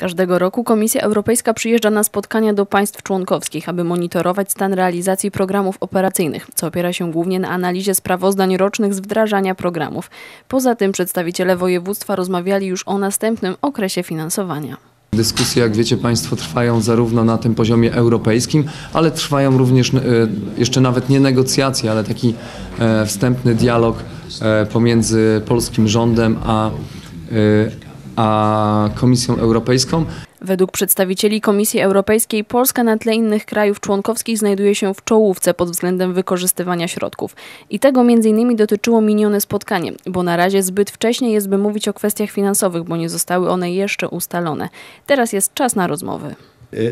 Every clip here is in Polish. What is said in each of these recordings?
Każdego roku Komisja Europejska przyjeżdża na spotkania do państw członkowskich, aby monitorować stan realizacji programów operacyjnych, co opiera się głównie na analizie sprawozdań rocznych z wdrażania programów. Poza tym przedstawiciele województwa rozmawiali już o następnym okresie finansowania. Dyskusje, jak wiecie Państwo, trwają zarówno na tym poziomie europejskim, ale trwają również e, jeszcze nawet nie negocjacje, ale taki e, wstępny dialog e, pomiędzy polskim rządem a, a Komisją Europejską. Według przedstawicieli Komisji Europejskiej Polska na tle innych krajów członkowskich znajduje się w czołówce pod względem wykorzystywania środków. I tego m.in. dotyczyło minione spotkanie, bo na razie zbyt wcześnie jest by mówić o kwestiach finansowych, bo nie zostały one jeszcze ustalone. Teraz jest czas na rozmowy.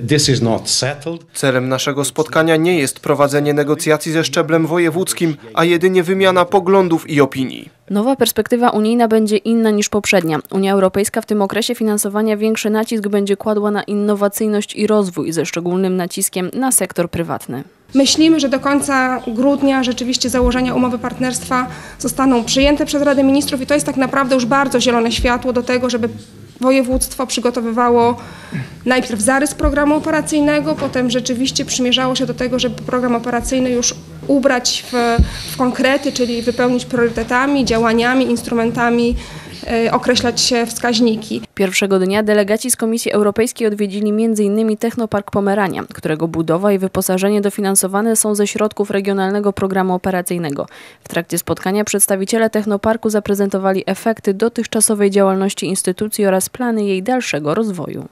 This is not settled. Celem naszego spotkania nie jest prowadzenie negocjacji ze szczeblem wojewódzkim, a jedynie wymiana poglądów i opinii. Nowa perspektywa unijna będzie inna niż poprzednia. Unia Europejska w tym okresie finansowania większy nacisk będzie kładła na innowacyjność i rozwój, ze szczególnym naciskiem na sektor prywatny. Myślimy, że do końca grudnia rzeczywiście założenia umowy partnerstwa zostaną przyjęte przez Radę Ministrów i to jest tak naprawdę już bardzo zielone światło do tego, żeby województwo przygotowywało najpierw zarys programu operacyjnego, potem rzeczywiście przymierzało się do tego, żeby program operacyjny już ubrać w, w konkrety, czyli wypełnić priorytetami, działaniami, instrumentami, e, określać wskaźniki. Pierwszego dnia delegaci z Komisji Europejskiej odwiedzili m.in. Technopark Pomerania, którego budowa i wyposażenie dofinansowane są ze środków Regionalnego Programu Operacyjnego. W trakcie spotkania przedstawiciele Technoparku zaprezentowali efekty dotychczasowej działalności instytucji oraz plany jej dalszego rozwoju.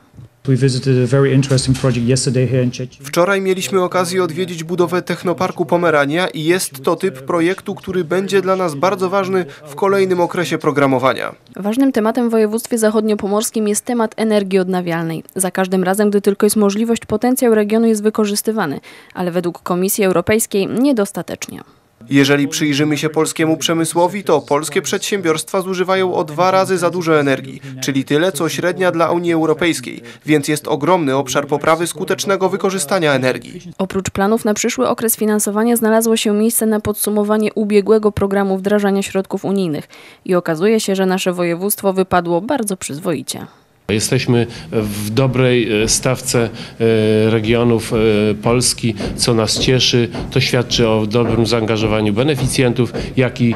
We visited a very interesting project yesterday here in Czechia. Wczoraj mieliśmy okazję odwiedzić budowę Technoparku Pomerania i jest to typ projektu, który będzie dla nas bardzo ważny w kolejnym okresie programowania. Ważnym tematem w województwie zachodniopomorskim jest temat energii odnawialnej. Za każdym razem, gdy tylko jest możliwość, potencjał regionu jest wykorzystywany, ale według Komisji Europejskiej niedostatecznie. Jeżeli przyjrzymy się polskiemu przemysłowi, to polskie przedsiębiorstwa zużywają o dwa razy za dużo energii, czyli tyle co średnia dla Unii Europejskiej, więc jest ogromny obszar poprawy skutecznego wykorzystania energii. Oprócz planów na przyszły okres finansowania znalazło się miejsce na podsumowanie ubiegłego programu wdrażania środków unijnych i okazuje się, że nasze województwo wypadło bardzo przyzwoicie. Jesteśmy w dobrej e, stawce e, regionów e, Polski, co nas cieszy. To świadczy o dobrym zaangażowaniu beneficjentów, jak i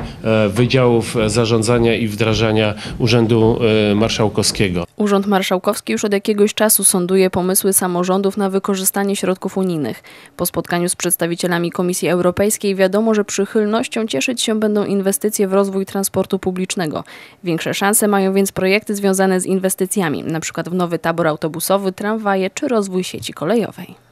wydziałów zarządzania i wdrażania Urzędu Marszałkowskiego. Urząd Marszałkowski już od jakiegoś czasu sonduje pomysły samorządów na wykorzystanie środków unijnych. Po spotkaniu z przedstawicielami Komisji Europejskiej wiadomo, że przychylnością cieszyć się będą inwestycje w rozwój transportu publicznego. Większe szanse mają więc projekty związane z inwestycjami, np. w nowy tabor autobusowy, tramwaje czy rozwój sieci kolejowej.